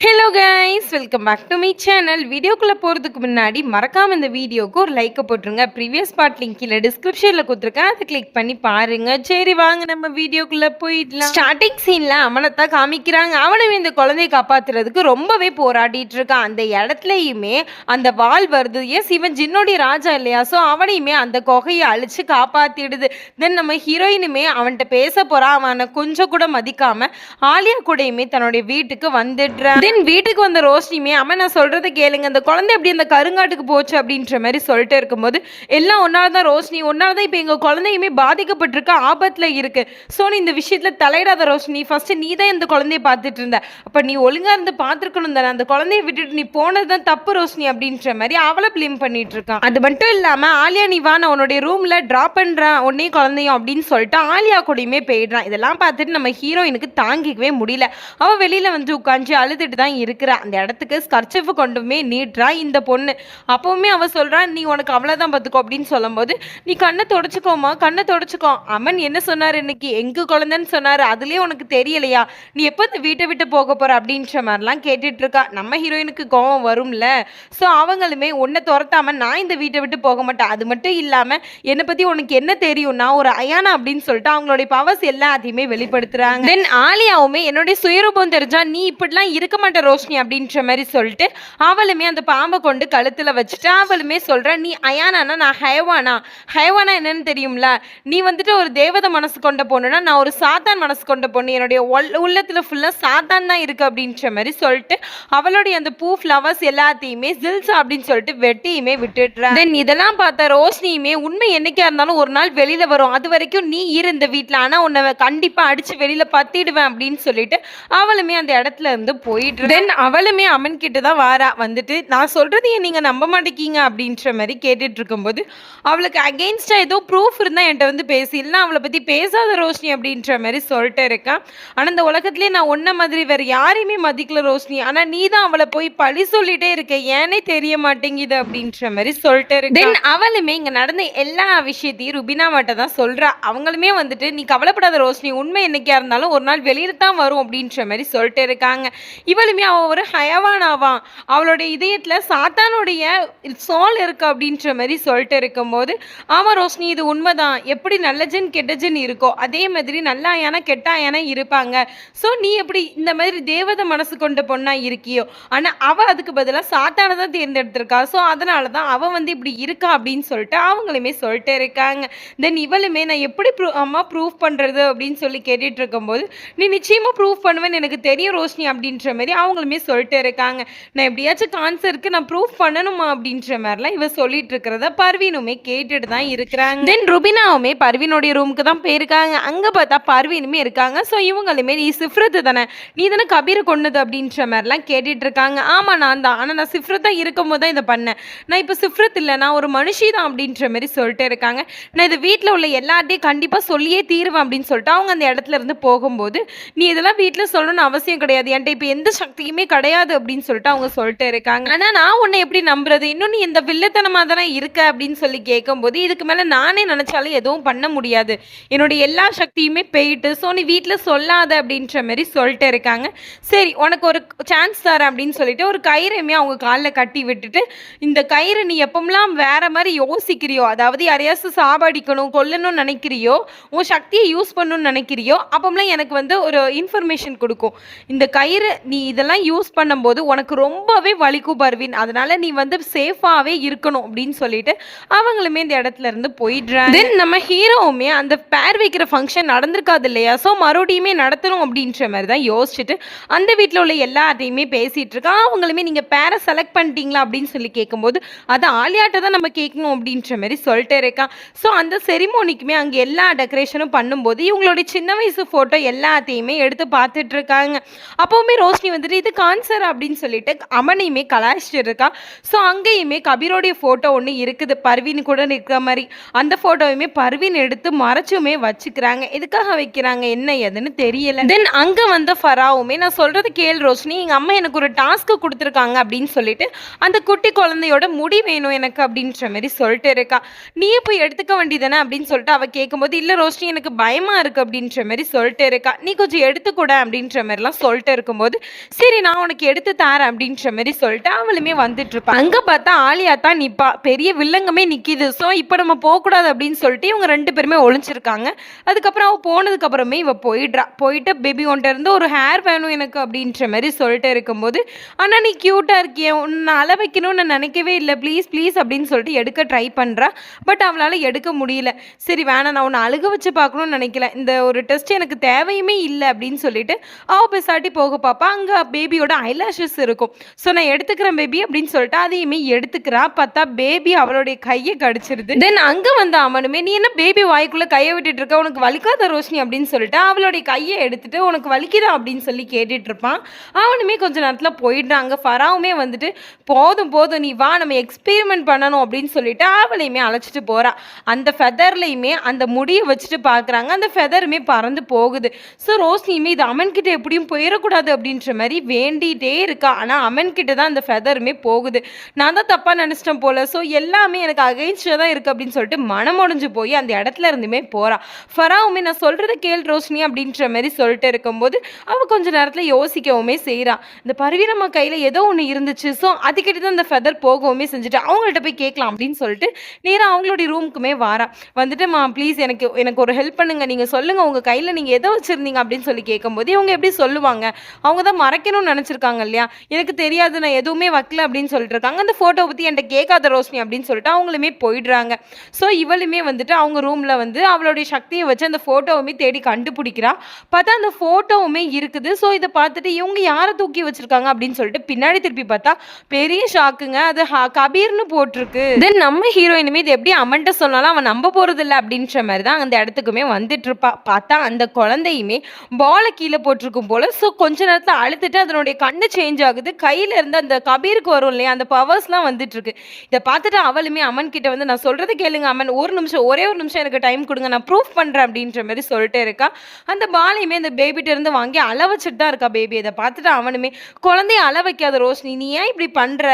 Hello guys welcome back to me channel வீடியோக்குள்ளே போகிறதுக்கு முன்னாடி மறக்காமல் இந்த வீடியோக்கு ஒரு லைக்கை போட்டுருங்க. ப்ரீவியஸ் பார்ட் லிங்க் கீழே டிஸ்கிரிப்ஷனில் கொடுத்துருக்கேன். அதை கிளிக் பண்ணி பாருங்க. சரி வாங்க நம்ம வீடியோக்குள்ளே போயிடலாம். ஸ்டார்டிங் சீனில் அவனைத்தான் காமிக்கிறாங்க. அவனும் இந்த குழந்தைய காப்பாத்துறதுக்கு ரொம்பவே போராடிட்டு இருக்கான். அந்த இடத்துலையுமே அந்த வால் வருது. ஏன்? சிவன் ஜின்னோடைய ராஜா இல்லையா? ஸோ அவனையுமே அந்த குகையை அழிச்சு காப்பாற்றிடுது தென் நம்ம ஹீரோயினுமே அவன்கிட்ட பேச போகிறான் அவனை கொஞ்சம் கூட மதிக்காமல் ஆலியா கூடயுமே தன்னுடைய வீட்டுக்கு வந்துடுறான். தென் வீட்டுக்கு வந்த ரோஷினியுமே அம்மா நான் சொல்கிறத கேளுங்க அந்த குழந்தை அப்படி அந்த கருங்காட்டுக்கு போச்சு அப்படின்ற மாதிரி சொல்லிட்டு இருக்கும்போது எல்லாம் ஒன்றால் தான் ரோஷினி ஒன்றால் தான் இப்போ எங்கள் குழந்தையுமே பாதிக்கப்பட்டிருக்க ஆபத்தில் இருக்குது ஸோ நீ இந்த விஷயத்தில் தலையிடாத ரோஷினி. ஃபஸ்ட்டு நீ தான் இந்த குழந்தைய பார்த்துட்டு இருந்த. அப்போ நீ ஒழுங்காக இருந்து பார்த்துருக்கணும் தானே. அந்த குழந்தைய விட்டுட்டு நீ போனது தான் தப்பு ரோஷினி அப்படின்ற மாதிரி அவளை ப்ளேம் பண்ணிட்டு இருக்கான் அது மட்டும் இல்லாமல் ஆலியா நீ வா நான் உன்னுடைய ரூமில் ட்ராப் பண்ணுறேன் உன்னே குழந்தையும் அப்படின்னு சொல்லிட்டு ஆலியா கூடயுமே போயிடுறான். இதெல்லாம் பார்த்துட்டு நம்ம ஹீரோயினுக்கு தாங்கிக்கவே முடியல. அவள் வெளியில் வந்து உட்காந்து அழுதுட்டு தான் இருக்கிறா. அந்த இடத்துக்கு ஸ்கர்ச்சஃபு கொண்டுமே நீட்றா இந்த பொண்ணு. அப்பவுமே அவள் சொல்கிறா நீ உனக்கு அவ்வளோதான் பார்த்துக்கோ அப்படின்னு சொல்லும்போது நீ கண்ணை தொடச்சிக்கோமா கண்ணை தொடச்சிக்கோ. அமன் என்ன சொன்னார் இன்னைக்கு? எங்க குழந்தைன்னு சொன்னார். அதுலேயே உனக்கு தெரியலையா? நீ எப்போ இந்த வீட்டை விட்டு போக போற? அப்படின்ற மாதிரிலாம் கேட்டுட்டு இருக்கா. நம்ம ஹீரோயினுக்கு கோவம் வரும்ல. ஸோ அவங்களுமே உன்னை துரத்தாம நான் இந்த வீட்டை விட்டு போக மாட்டேன். அது மட்டும் இல்லாமல் என்னை பத்தி உனக்கு என்ன தெரியும்? நான் ஒரு அயானா அப்படின்னு சொல்லிட்டு அவங்களுடைய பவர்ஸ் எல்லாத்தையுமே வெளிப்படுத்துறாங்க. தென் ஆலியாவுமே என்னுடைய சுயரூபம் தெரிஞ்சா நீ இப்படிலாம் இருக்க மாட்டேன் ரோஷினி அப்படின்ற மாதிரி சொல்லிட்டு அவளுமே அந்த பாம்பை கொண்டு கழுத்தில் வச்சுட்டு அவளுமே சொல்றா நீ அயானானா? நான் ஹயவானா ஹயவானா என்னன்னு தெரியும்ல? நீ வந்துட்டு ஒரு தேவதை மனசு கொண்ட பொண்ணுனா நான் ஒரு சாத்தான் மனசு கொண்ட பொண்ணு. என்னுடைய உள்ளத்தில் ஃபுல்லாக சாத்தான் தான் இருக்குது அப்படின்ற மாதிரி சொல்லிட்டு அவளுடைய அந்த பூ ஃப்ளவர்ஸ் எல்லாத்தையுமே ஜில்ஸ் அப்படின்னு சொல்லிட்டு வெட்டியுமே விட்டுடுறேன் தென் இதெல்லாம் பார்த்த ரோஷினியுமே உண்மை என்னைக்கா இருந்தாலும் ஒரு நாள் வெளியில் வரும். அது வரைக்கும் நீ இரு இந்த ஆனால் உன்னை கண்டிப்பாக அடித்து வெளியில் பத்திடுவேன் அப்படின்னு சொல்லிட்டு அவளுமே அந்த இடத்துல இருந்து போயிட்டு தென் அவளுமே அம்மன் கிட்ட தான் வாரா வந்துட்டு நான் சொல்றதையே நீங்க நம்ப மாட்டேக்கீங்க அப்படின்ற மாதிரி கேட்டுட்டு இருக்கும்போது அவளுக்கு அகெயின்ஸ்டா ஏதோ ப்ரூஃப் இருந்தா என்கிட்ட வந்து பேசி இல்லைன்னா அவளை பத்தி பேசாத ரோஷினி அப்படின்ற மாதிரி சொல்லிட்டு இருக்கான் ஆனா இந்த உலகத்திலேயே நான் ஒன்ன மாதிரி வேற யாரையுமே மதிக்கல ரோஷினி. ஆனா நீ தான் அவளை போய் பழி சொல்லிட்டே இருக்க ஏனே தெரிய மாட்டேங்குது அப்படின்ற மாதிரி சொல்லிட்டு இருக்கு. தென் அவளுமே இங்க நடந்த எல்லா விஷயத்தையும் ருபினா மாட்ட தான் சொல்றா. அவங்களுமே வந்துட்டு நீ கவலைப்படாத ரோஷினி உண்மை என்னைக்கா இருந்தாலும் ஒரு நாள் வெளியில தான் வரும் அப்படின்ற மாதிரி சொல்லிட்டு இருக்காங்க. இவளுமே அவள் ஒரு ஹயவானாவான் அவளுடைய இதயத்தில் சாத்தானுடைய சோல் இருக்கு அப்படின்ற மாதிரி சொல்லிட்டு இருக்கும்போது ஆமாம் ரோஷினி இது உண்மைதான். எப்படி நல்ல ஜென் கெட்ட ஜென் இருக்கோ அதே மாதிரி நல்ல ஆயானா கெட்ட ஆயானா இருப்பாங்க. ஸோ நீ எப்படி இந்த மாதிரி தேவதை மனசு கொண்ட பொண்ணாக இருக்கியோ? ஆனால் அவள் அதுக்கு பதிலாக சாத்தானை தான் தேர்ந்தெடுத்திருக்கா. ஸோ அதனால தான் அவள் வந்து இப்படி இருக்கா அப்படின்னு சொல்லிட்டு அவங்களுமே சொல்லிட்டு இருக்காங்க. தென் இவளுமே நான் எப்படி ப்ரூ அம்மா ப்ரூவ் பண்ணுறது அப்படின்னு சொல்லி கேட்டுட்டு இருக்கும்போது நீ நிச்சயமாக ப்ரூவ் பண்ணுவேன்னு எனக்கு தெரியும் ரோஷினி அப்படின்ற மாதிரி அவங்களுமே சொல்லிட்டு இருக்காங்க. நான் எப்படியாச்சும் கான்சருக்கு நான் ப்ரூவ் பண்ணணுமா அப்படின்ற மாதிரிலாம் இவ சொல்லிட்டு இருக்கிறத பர்வீனுமே கேட்டுட்டு தான் இருக்கிறாங்க. தென் ருபினாவுமே பர்வீனுடைய ரூமுக்கு தான் போயிருக்காங்க. அங்கே பார்த்தா பர்வீனுமே இருக்காங்க. ஸோ இவங்களுமே நீ சிஃப்ரத்து தானே? நீ தானே கபீரை கொண்டது அப்படின்ற மாதிரிலாம் கேட்டுட்டு இருக்காங்க. ஆமா நான் தான். ஆனால் நான் சிஃப்ரத்தாக இருக்கும் போது தான் இதை பண்ணேன். நான் இப்போ சிஃப்ரத் இல்லை. நான் ஒரு மனுஷி தான் அப்படின்ற மாதிரி சொல்லிட்டு இருக்காங்க. நான் இது வீட்டில் உள்ள எல்லார்ட்டையும் கண்டிப்பாக சொல்லியே தீருவேன் அப்படின்னு சொல்லிட்டு அவங்க அந்த இடத்துல இருந்து போகும்போது நீ இதெல்லாம் வீட்டில் சொல்லணும்னு அவசியம் கிடையாது. என்கிட்ட இப்போ எந்த சக்தியுமே கிடையாது அப்படின்னு சொல்லிட்டு அவங்க சொல்லிட்டு இருக்காங்க. ஆனால் நான் உன்னை எப்படி நம்புறது? இன்னும் நீ இந்த வில்லத்தனமாக தானே இருக்க அப்படின்னு சொல்லி கேட்கும்போது இதுக்கு மேலே நானே நினைச்சாலும் எதுவும் பண்ண முடியாது. என்னுடைய எல்லா சக்தியுமே போயிட்டு ஸோ நீ வீட்டில் சொல்லாத அப்படின்ற மாதிரி சொல்லிட்டு இருக்காங்க. சரி உனக்கு ஒரு சான்ஸ் தரேன் அப்படின்னு சொல்லிட்டு ஒரு கயிறையுமே அவங்க காலில் கட்டி விட்டுட்டு இந்த கயிறு நீ எப்பமெல்லாம் வேற மாதிரி யோசிக்கிறியோ அதாவது யாரையாச்சும் சாபடிக்கணும் கொல்லணும்னு நினைக்கிறியோ உன் சக்தியை யூஸ் பண்ணணும்னு நினைக்கிறியோ அப்பமெல்லாம் எனக்கு வந்து ஒரு இன்ஃபர்மேஷன் கொடுக்கும். இந்த கயிறு நீ இதெல்லாம் யூஸ் பண்ணும்போது உனக்கு ரொம்பவே வலிக்கும் பர்வீன். அதனால நீ வந்து சேஃபாகவே இருக்கணும் அப்படின்னு சொல்லிட்டு அவங்களுமே இந்த இடத்துல இருந்து போயிடுறாங்க. தென் நம்ம ஹீரோவுமே அந்த பேர் வைக்கிற ஃபங்க்ஷன் நடந்திருக்காது இல்லையா? ஸோ மறுபடியுமே நடத்தணும் அப்படின்ற மாதிரி தான் யோசிச்சுட்டு அந்த வீட்டில் உள்ள எல்லார்ட்டையுமே பேசிகிட்டு இருக்கா. அவங்களுமே நீங்கள் பேரை செலக்ட் பண்ணிட்டீங்களா அப்படின்னு சொல்லி கேட்கும்போது அது ஆலியாட்ட தான் நம்ம கேட்கணும் அப்படின்ற மாதிரி சொல்லிட்டே இருக்கான் ஸோ அந்த செரிமோனிக்குமே அங்கே எல்லா டெக்கரேஷனும் பண்ணும்போது இவங்களுடைய சின்ன வயசு ஃபோட்டோ எல்லாத்தையுமே எடுத்து பார்த்துட்டு இருக்காங்க. அப்போவுமே ரோஷினி வந்துட்டு இது கான்சர் அப்படின்னு சொல்லிட்டு அமனையுமே கலாய்ச்சிட்டு இருக்கா ஸோ அங்கேயுமே கபீரோடைய ஃபோட்டோ ஒன்று இருக்குது. பர்வீன் கூட இருக்கிற மாதிரி. அந்த ஃபோட்டோவையுமே பர்வீன் எடுத்து மறைச்சுமே வச்சுக்கிறாங்க. எதுக்காக வைக்கிறாங்க? என்ன ஏதுன்னு தெரியல. தென் அங்கே வந்த ஃபராவுமே நான் சொல்கிறது கேள் ரோஷினி. எங்கள் அம்மா எனக்கு ஒரு டாஸ்க்கு கொடுத்துருக்காங்க அப்படின்னு சொல்லிட்டு அந்த குட்டி குழந்தையோட முடி வேணும் எனக்கு அப்படின்ற மாதிரி சொல்லிட்டு இருக்கா. நீ போய் எடுத்துக்க வேண்டியதானே அப்படின்னு சொல்லிட்டு அவ கேட்கும்போது இல்லை ரோஷினி எனக்கு பயமாக இருக்குது அப்படின்ற மாதிரி சொல்லிட்டு இருக்கா. நீ கொஞ்சம் எடுத்துக்கூட அப்படின்ற மாதிரிலாம் சொல்லிட்டு இருக்கும்போது சரி நான் உனக்கு எடுத்து தரேன் அப்படின்ற மாதிரி சொல்லிட்டு அவளுமே வந்துட்டு இருப்பான் அங்கே பார்த்தா ஆலியா தான் நிப்பா. பெரிய வில்லங்கமே நிற்கிது ஸோ இப்போ நம்ம போகக்கூடாது அப்படின்னு சொல்லிட்டு இவங்க ரெண்டு பேருமே ஒளிஞ்சிருக்காங்க. அதுக்கப்புறம் அவள் போனதுக்கு அப்புறமே இவ போயிடுறா. போயிட்டு பேபி ஒன்ட்ட இருந்து ஒரு ஹேர் வேணும் எனக்கு அப்படின்ற மாதிரி சொல்லிட்டு இருக்கும்போது ஆனால் நீ க்யூட்டாக இருக்கிய. உன்னை அள வைக்கணும்னு நான் நினைக்கவே இல்லை. ப்ளீஸ் ப்ளீஸ் அப்படின்னு சொல்லிட்டு எடுக்க ட்ரை பண்ணுறா பட் அவளால் எடுக்க முடியல. சரி வேணாம். நான் உன்னை அழுக வச்சு பார்க்கணும்னு நினைக்கல. இந்த ஒரு டெஸ்ட் எனக்கு தேவையுமே இல்லை அப்படின்னு சொல்லிட்டு அவள் பெசாட்டி போக பார்ப்பா அங்கே பேபியோட ஐலாஷஸ் இருக்கும். ஸோ நான் எடுத்துக்கிறேன் பேபி அப்படின்னு சொல்லிட்டு அதையுமே எடுத்துக்கிறா. பார்த்தா பேபி அவளுடைய கையை கடிச்சிருது. தென் அங்கே வந்த அவனுமே நீ என்ன பேபி வாய்க்குள்ளே கையை விட்டுட்டு இருக்க? உனக்கு வலிக்காத ரோஷினி அப்படின்னு சொல்லிட்டு அவளுடைய கையை எடுத்துட்டு உனக்கு வலிக்குதா? அப்படின்னு சொல்லி கேட்டுட்டு இருப்பான். அவனுமே கொஞ்ச நேரத்தில் போயிடுறாங்க. ஃபராவுமே வந்துட்டு போதும் போதும் நீ வா நம்ம எக்ஸ்பெரிமெண்ட் பண்ணணும் அப்படின்னு சொல்லிட்டு அவளையுமே அழைச்சிட்டு போறா. அந்த ஃபெதர்லையுமே அந்த முடியை வச்சுட்டு பார்க்குறாங்க அந்த ஃபெதருமே பறந்து போகுது. ஸோ ரோஷினியுமே இது அமன்கிட்ட எப்படியும் போயிடக்கூடாது அப்படின்ற மாதிரி வேண்டிகிட்டே இருக்கா. ஆனால் அமன்கிட்ட தான் அந்த ஃபெதருமே போகுது. நான் தான் தப்பாக நினச்சிட்டேன் போல். ஸோ எல்லாமே எனக்கு அகைன்ஸ்டாக தான் இருக்குது அப்படின்னு சொல்லிட்டு மனமுடைஞ்சு போய் அந்த இடத்துல இருந்துமே போகிறா ஃபராவுமே நான் சொல்கிறத கேள் ரோஷினி அப்படின்ற மாதிரி சொல்லிட்டு இருக்கும்போது அவள் கொஞ்சம் நேரத்தில் யோசிக்கவுமே செய்கிறா இந்த பருவீரம்மா கையில் ஏதோ ஒன்று இருந்துச்சு. ஸோ அதுக்கிட்ட தான் அந்த ஃபெதர் போகவுமே செஞ்சுட்டு அவங்கள்ட்ட போய் கேட்கலாம் அப்படின்னு சொல்லிட்டு நேராக அவங்களுடைய ரூமுக்குமே வாரா. வந்துட்டு மா ப்ளீஸ் எனக்கு எனக்கு ஒரு ஹெல்ப் பண்ணுங்கள் நீங்கள் சொல்லுங்கள் உங்கள் கையில் நீங்கள் எதை வச்சுருந்தீங்க? அப்படின்னு சொல்லி கேட்கும்போது இவங்க எப்படி சொல்லுவாங்க? அவங்க தான் வைக்கணும்னு நினச்சிருக்காங்க இல்லையா? எனக்கு தெரியாது நான் எதுவுமே வைக்கல அப்படின்னு சொல்லிட்டு இருக்காங்க அந்த ஃபோட்டோ பற்றி என்கிட்ட கேட்காத ரோஷினி அப்படின்னு சொல்லிட்டு அவங்களுமே போயிடுறாங்க. ஸோ இவளுமே வந்துட்டு அவங்க ரூமில் வந்து அவளுடைய சக்தியை வச்சு அந்த ஃபோட்டோவுமே தேடி கண்டுபிடிக்கிறா. பார்த்தா அந்த ஃபோட்டோவுமே இருக்குது. ஸோ இதை பார்த்துட்டு இவங்க யாரை தூக்கி வச்சுருக்காங்க அப்படின்னு சொல்லிட்டு பின்னாடி திருப்பி பார்த்தா பெரிய ஷாக்குங்க அது கபீர்னு போட்டிருக்கு. தென் நம்ம ஹீரோயினுமே இது எப்படி அமன்ட்ட சொன்னாலும் அவன் நம்ப போகிறதில்ல அப்படின்ற மாதிரி தான் அந்த இடத்துக்குமே வந்துட்டு இருப்பா. பார்த்தா அந்த குழந்தையுமே பாலை கீழே போட்டிருக்கும் போல. ஸோ கொஞ்ச நேரத்தில் எடுத்துட்டு அதனுடைய கண்ணு சேஞ்ச் ஆகுது. கையில இருந்து அந்த கபீருக்கு வரும் இல்லையா அந்த பவர்ஸ்லாம் வந்துட்டு இருக்கு. இதை பார்த்துட்டு அவளுமே அமன் கிட்ட வந்து நான் சொல்றது கேளுங்க அமன். ஒரு நிமிஷம் ஒரே ஒரு நிமிஷம் எனக்கு டைம் கொடுங்க. நான் ப்ரூஃப் பண்றேன் அப்படின்ற மாதிரி சொல்லிட்டு இருக்கா. அந்த பாலையுமே அந்த பேபிட்ட இருந்து வாங்கி அள வச்சுட்டு தான் இருக்கா பேபி இதை பார்த்துட்டு அவனுமே குழந்தைய அள வைக்காத ரோஷினி நீ ஏன் இப்படி பண்ற?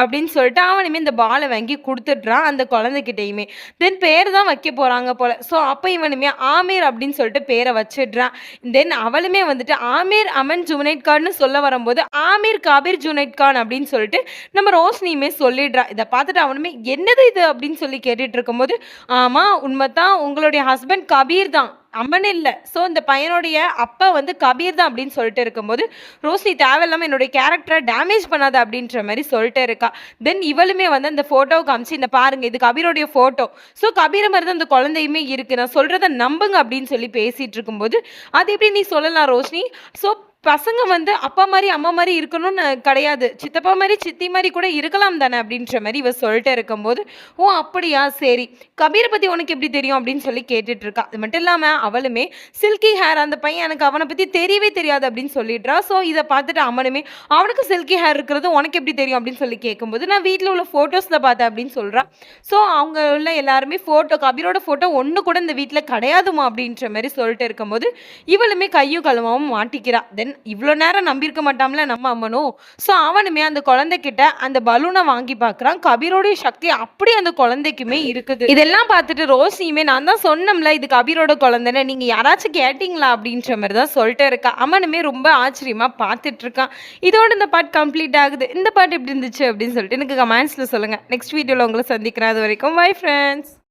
அப்படின்னு சொல்லிட்டு அவனுமே இந்த பாலை வாங்கி கொடுத்துட்றான் அந்த குழந்தைகிட்டையுமே. தென் பேர் தான் வைக்க போறாங்க போல. ஸோ அப்போ இவனுமே ஆமீர் அப்படின்னு சொல்லிட்டு பேரை வச்சிடுறான். தென் அவளுமே வந்துட்டு ஆமீர் அமன் ஜுனைட் கான்னு சொல்ல வரும்போது ஆமீர் காபீர் ஜுனைட் கான் அப்படின்னு சொல்லிட்டு நம்ம ரோஷினியுமே சொல்லிடுறா. இதை பார்த்துட்டு அவனுமே என்னது இது அப்படின்னு சொல்லி கேட்டுட்டு இருக்கும்போது ஆமா உண்மைதான் உங்களுடைய ஹஸ்பண்ட் கபீர் தான். அம்மன் இல்லை. ஸோ இந்த பையனுடைய அப்பா வந்து கபீர் தான் அப்படின்னு சொல்லிட்டு இருக்கும்போது ரோஷினி தேவையில்லாமல் என்னுடைய கேரக்டரை டேமேஜ் பண்ணாத அப்படின்ற மாதிரி சொல்லிட்டு இருக்கா. தென் இவளுமே வந்து அந்த ஃபோட்டோவை காமிச்சு இந்த பாருங்க இது கபீரோடைய ஃபோட்டோ ஸோ கபீர மாதிரி தான் அந்த குழந்தையுமே இருக்கு. நான் சொல்கிறத நம்புங்க அப்படின்னு சொல்லி பேசிட்டு இருக்கும்போது அது எப்படி நீ சொல்லலாம் ரோஷினி? ஸோ பசங்க வந்து அப்பா மாதிரி அம்மா மாதிரி இருக்கணும்னு கிடையாது. சித்தப்பா மாதிரி சித்தி மாதிரி கூட இருக்கலாம் தானே அப்படின்ற மாதிரி இவ சொல்லிட்டு இருக்கும்போது ஓ அப்படியா? சரி. கபீரை பற்றி உனக்கு எப்படி தெரியும்? அப்படின்னு சொல்லி கேட்டுட்டு இருக்கா. அது மட்டும் இல்லாமல் அவளுமே சில்கி ஹேர் அந்த பையன் எனக்கு அவனை பற்றி தெரியவே தெரியாது அப்படின்னு சொல்லிடுறா. ஸோ இதை பார்த்துட்டு அவனுமே அவனுக்கு சில்கி ஹேர் இருக்கிறது உனக்கு எப்படி தெரியும்? அப்படின்னு சொல்லி கேட்கும்போது நான் வீட்டில் உள்ள ஃபோட்டோஸில் பார்த்தேன் அப்படின்னு சொல்கிறான் ஸோ அவங்க உள்ள எல்லாருமே ஃபோட்டோ கபீரோட ஃபோட்டோ ஒன்று கூட இந்த வீட்டில் கிடையாதுமா அப்படின்ற மாதிரி சொல்லிட்டு இருக்கும்போது இவளுமே கையும் கழுவாவும் மாட்டிக்கிறா. தென் இவ்வளோ நேரம் நம்பியிருக்க மாட்டாம்ல நம்ம அம்மனும். ஸோ அவனுமே அந்த குழந்தைகிட்ட அந்த பலூனை வாங்கி பார்க்குறான். கபீரோடைய சக்தி அப்படி அந்த குழந்தைக்குமே இருக்குது. இதெல்லாம் பார்த்துட்டு ரோசியுமே நான் தான் சொன்னோம்ல இது கபீரோட குழந்தைன்னு. நீங்கள் யாராச்சும் கேட்டிங்களா அப்படின்ற மாதிரி தான் சொல்லிட்டு இருக்கா. அம்மனுமே ரொம்ப ஆச்சரியமா பார்த்துட்டு இருக்கான். இதோட இந்த பாட்டு கம்ப்ளீட் ஆகுது. இந்த பாட்டு எப்படி இருந்துச்சு அப்படின்னு சொல்லிட்டு எனக்கு கமெண்ட்ஸில் சொல்லுங்கள் நெக்ஸ்ட் வீடியோவில் உங்களை சந்திக்கிறேன். அது வரைக்கும் பை ஃப்ரெண்ட்ஸ்